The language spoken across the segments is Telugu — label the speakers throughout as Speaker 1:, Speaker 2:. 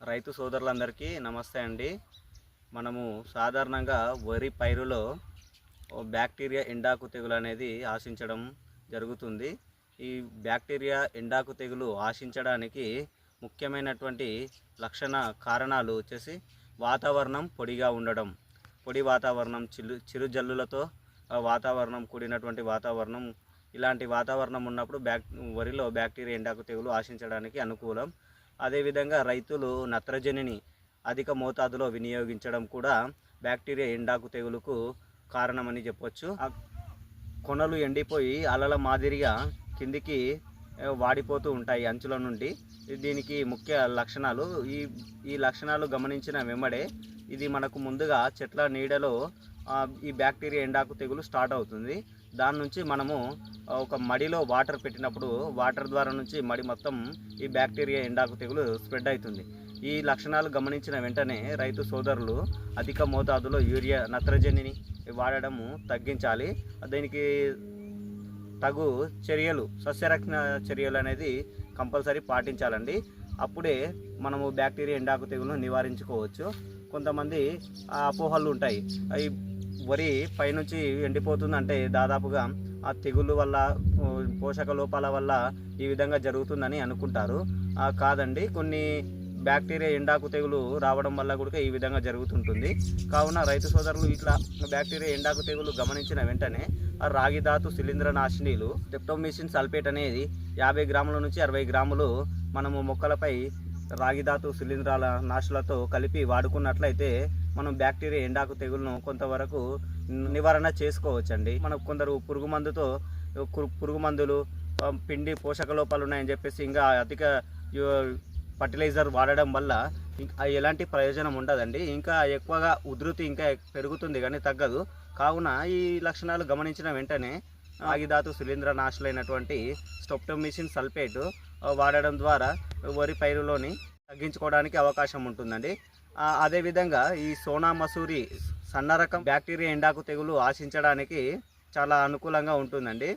Speaker 1: రైతు సోదరులందరికీ నమస్తే అండి. మనము సాధారణంగా వరి పైరులో బ్యాక్టీరియా ఎండాకు తెగులు అనేది ఆశించడం జరుగుతుంది. ఈ బ్యాక్టీరియా ఎండాకు తెగులు ఆశించడానికి ముఖ్యమైనటువంటి లక్షణ కారణాలు వచ్చేసి వాతావరణం పొడిగా ఉండడం పొడి వాతావరణం చిల్లు చిరు జల్లులతో వాతావరణం కూడినటువంటి వాతావరణం ఇలాంటి వాతావరణం ఉన్నప్పుడు బ్యాక్ వరిలో బ్యాక్టీరియా ఎండాకు తెగులు ఆశించడానికి అనుకూలం. అదేవిధంగా రైతులు నత్రజనిని అధిక మోతాదులో వినియోగించడం కూడా బ్యాక్టీరియా ఎండాకు తెగులుకు కారణమని చెప్పొచ్చు. కొనలు ఎండిపోయి అలల మాదిరిగా కిందికి వాడిపోతూ ఉంటాయి అంచుల నుండి. దీనికి ముఖ్య లక్షణాలు ఈ ఈ లక్షణాలు గమనించిన వెంబడే ఇది మనకు ముందుగా చెట్ల నీడలో ఈ బ్యాక్టీరియా ఎండాకు తెగులు స్టార్ట్ అవుతుంది. దాని నుంచి మనము ఒక మడిలో వాటర్ పెట్టినప్పుడు వాటర్ ద్వారా నుంచి మడి మొత్తం ఈ బ్యాక్టీరియా ఎండాకు తెగులు స్ప్రెడ్ అవుతుంది. ఈ లక్షణాలు గమనించిన వెంటనే రైతు సోదరులు అధిక మోతాదులో యూరియా నత్రజనిని వాడడము తగ్గించాలి. దీనికి తగు చర్యలు సస్యరక్షణ చర్యలు అనేది కంపల్సరీ పాటించాలండి. అప్పుడే మనము బ్యాక్టీరియా ఎండాకు తెగులను నివారించుకోవచ్చు. కొంతమంది అపోహలు ఉంటాయి. అవి వరి పైనుంచి ఎండిపోతుందంటే దాదాపుగా ఆ తెగులు వల్ల పోషక లోపాల వల్ల ఈ విధంగా జరుగుతుందని అనుకుంటారు. కాదండి కొన్ని బ్యాక్టీరియా ఎండాకు తెగులు రావడం వల్ల కూడా ఈ విధంగా జరుగుతుంటుంది. కావున రైతు సోదరులు ఇట్లా బ్యాక్టీరియా ఎండాకు తెగులు గమనించిన వెంటనే రాగి ధాతు శిలీంద్ర నాశినీలు టెప్టోమిషన్ సల్ఫేట్ అనేది యాభై గ్రాముల నుంచి అరవై గ్రాములు మనము మొక్కలపై రాగి ధాతు శిలీంధ్రాల నాశులతో కలిపి వాడుకున్నట్లయితే మనం బ్యాక్టీరియా ఎండాకు తెగులను కొంతవరకు నివారణ చేసుకోవచ్చండి. మనకు కొందరు పురుగు మందుతో పురుగు మందులు పిండి పోషక లోపాలు ఉన్నాయని చెప్పేసి ఇంకా అధిక ఫర్టిలైజర్ వాడడం వల్ల ఇంకా ఎలాంటి ప్రయోజనం ఉండదండి. ఇంకా ఎక్కువగా ఉధృతి ఇంకా పెరుగుతుంది కానీ తగ్గదు. కావున ఈ లక్షణాలు గమనించిన వెంటనే ఆగిధాతు శిలీంద్ర నాశులైనటువంటి స్టొప్టోమిసిన్ సల్ఫేట్ వాడడం ద్వారా వరి పైరులోని తగ్గించుకోవడానికి అవకాశం ఉంటుందండి. అదేవిధంగా ఈ సోనా మసూరి సన్న రకం బ్యాక్టీరియా ఎండాకు తెగులు ఆశించడానికి చాలా అనుకూలంగా ఉంటుందండి.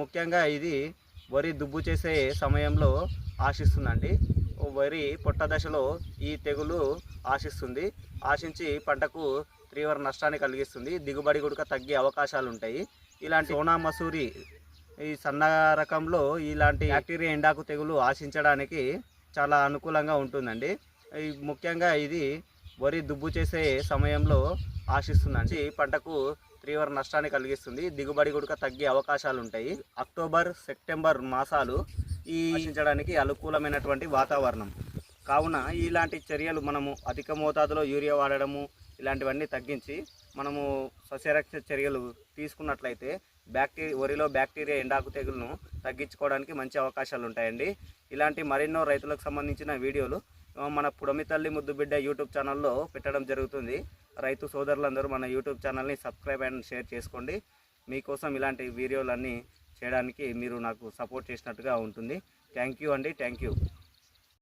Speaker 1: ముఖ్యంగా ఇది వరి దుబ్బు చేసే సమయంలో ఆశిస్తుందండి. వరి పొట్ట దశలో ఈ తెగులు ఆశిస్తుంది. ఆశించి పంటకు తీవ్ర నష్టాన్ని కలిగిస్తుంది. దిగుబడి కూడా తగ్గే అవకాశాలు ఉంటాయి ఇలాంటి సోనా మసూరి ఈ సన్న రకంలో ఇలాంటి బ్యాక్టీరియా ఎండాకు తెగులు ఆశించడానికి చాలా అనుకూలంగా ఉంటుందండి. ముఖ్యంగా ఇది వరి దుబ్బు చేసే సమయంలో ఆశిస్తుందండి. పంటకు తీవ్ర నష్టాన్ని కలిగిస్తుంది. దిగుబడి కూడా తగ్గే అవకాశాలు ఉంటాయి అక్టోబర్ సెప్టెంబర్ మాసాలు ఈ ఆశించడానికి అనుకూలమైనటువంటి వాతావరణం. కావున ఇలాంటి చర్యలు మనము అధిక మోతాదులో యూరియా వాడడము ఇలాంటివన్నీ తగ్గించి మనము సస్యరక్ష చర్యలు తీసుకున్నట్లయితే బ్యాక్టీరియా వరిలో బ్యాక్టీరియా ఎండాకు తెగులను తగ్గించుకోవడానికి మంచి అవకాశాలు ఉంటాయండి ఇలాంటి మరెన్నో రైతులకు సంబంధించిన వీడియోలు మన పుడమితల్లి ముద్దుబిడ్డ యూట్యూబ్ ఛానల్లో పెట్టడం జరుగుతుంది. రైతు సోదరులందరూ మన యూట్యూబ్ ఛానల్ని సబ్స్క్రైబ్ అండ్ షేర్ చేసుకోండి. మీకోసం ఇలాంటి వీడియోలన్నీ చేయడానికి మీరు నాకు సపోర్ట్ చేసినట్టుగా ఉంటుంది. థ్యాంక్ యూ అండి. Thank you.